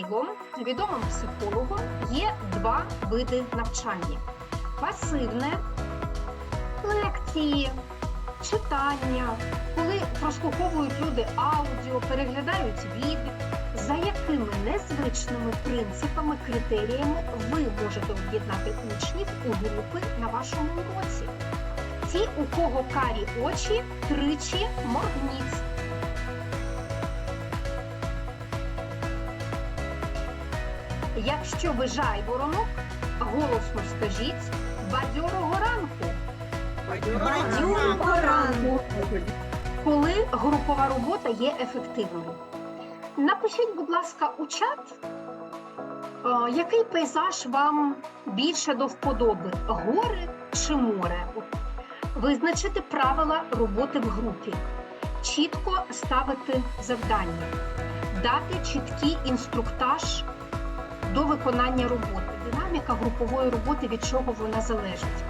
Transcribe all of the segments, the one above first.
Грейгом, відомим психологом, є два види навчання: пасивне лекції, читання, коли прослуховують люди аудіо, переглядають відео, за якими незвичними принципами, критеріями ви можете об'єднати учнів у групи на вашому уроці. Ті, у кого карі очі, тричі моргніть. Якщо ви жайворонок, голосно скажіть бадьорого ранку. Бадьорого ранку. коли групова робота є ефективною. Напишіть, будь ласка, у чат, е, який пейзаж вам більше до вподоби: гори чи море? Визначити правила роботи в групі, чітко ставити завдання, дати чіткий інструктаж до виконання роботи. Динаміка групової роботи від чого вона залежить.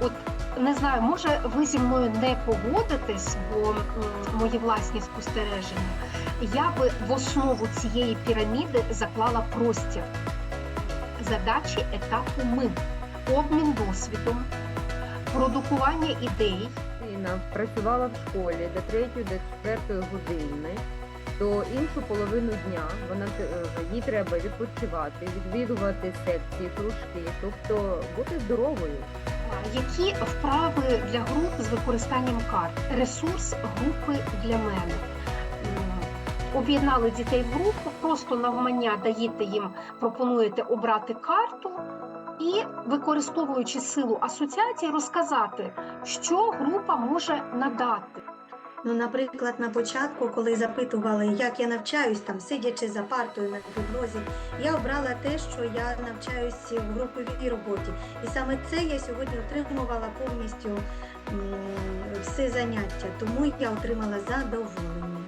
От не знаю, може ви зі мною не погодитесь, бо мої власні спостереження. Я би в основу цієї піраміди заклала простір. Задачі етапу ми, обмін досвідом, продукування ідей, працювала в школі до 3-4 години, то іншу половину дня вона е, їй треба відпочивати, відвідувати секції, кружки, тобто бути здоровою. які вправи для груп з використанням карт, ресурс групи для мене. Об'єднали дітей в групу, просто навмання даєте їм, пропонуєте обрати карту і, використовуючи силу асоціації, розказати, що група може надати. Ну, наприклад, на початку, коли запитували, як я навчаюсь, там сидячи за партою на підлозі, я обрала те, що я навчаюсь в груповій роботі. І саме це я сьогодні отримувала повністю все заняття, тому я отримала задоволення.